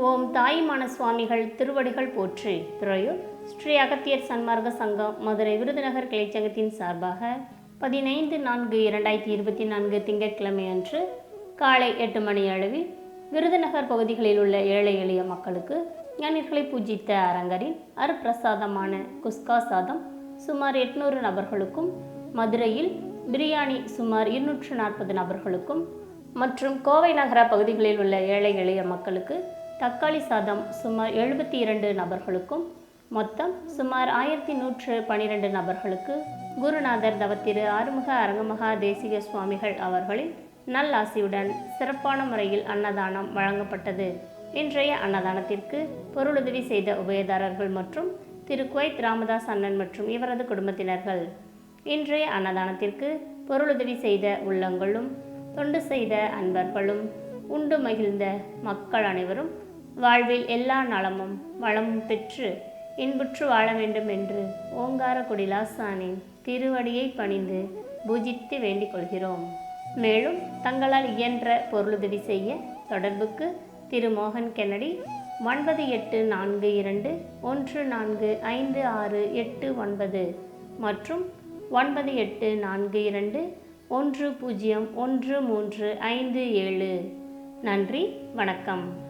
ஓம் தாயுமான சுவாமிகள் திருவடிகள் போற்றி. துறையூர் ஸ்ரீ அகத்தியர் சன்மார்க்க சங்கம் மதுரை விருதுநகர் கிளைச்சங்கத்தின் சார்பாக பதினைந்து நான்கு இரண்டாயிரத்தி இருபத்தி நான்கு திங்கட்கிழமை அன்று காலை எட்டு மணி அளவில் விருதுநகர் பகுதிகளில் உள்ள ஏழை எளிய மக்களுக்கு ஞானிகளை பூஜித்த அரங்கரின் அருப்பிரசாதமான குஸ்கா சாதம் சுமார் எட்நூறு நபர்களுக்கும் மதுரையில் பிரியாணி சுமார் இருநூற்று நாற்பது நபர்களுக்கும் மற்றும் கோவை நகர பகுதிகளில் உள்ள ஏழை எளிய மக்களுக்கு தக்காளி சாதம் சுமார் எழுபத்தி இரண்டு நபர்களுக்கும் மொத்தம் சுமார் ஆயிரத்தி நூற்று பனிரெண்டு நபர்களுக்கு குருநாதர் தவத்திரு ஆறுமுக அரங்கமகா தேசிக சுவாமிகள் அவர்களின் நல்லாசியுடன் சிறப்பான முறையில் அன்னதானம் வழங்கப்பட்டது. இன்றைய அன்னதானத்திற்கு பொருளுதவி செய்த உபயதாரர்கள் மற்றும் திரு குவைத் ராமதாஸ் அண்ணன் மற்றும் இவரது குடும்பத்தினர்கள். இன்றைய அன்னதானத்திற்கு பொருளுதவி செய்த உள்ளங்களும் தொண்டு செய்த அன்பர்களும் உண்டு மகிழ்ந்த மக்கள் அனைவரும் வாழ்வில் எல்லா நலமும் வளமும் பெற்று இன்புற்று வாழ வேண்டும் என்று ஓங்கார குடிலாசானின் திருவடியை பணிந்து பூஜித்து வேண்டிக் கொள்கிறோம். மேலும் தங்களால் இயன்ற பொருளுதவி செய்ய தொடர்புக்கு திரு மோகன் கென்னடி ஒன்பது எட்டு நான்கு இரண்டு ஒன்று நான்கு ஐந்து ஆறு எட்டு ஒன்பது மற்றும் ஒன்பது எட்டு நான்கு இரண்டு ஒன்று பூஜ்ஜியம் ஒன்று மூன்று ஐந்து ஏழு. நன்றி வணக்கம்.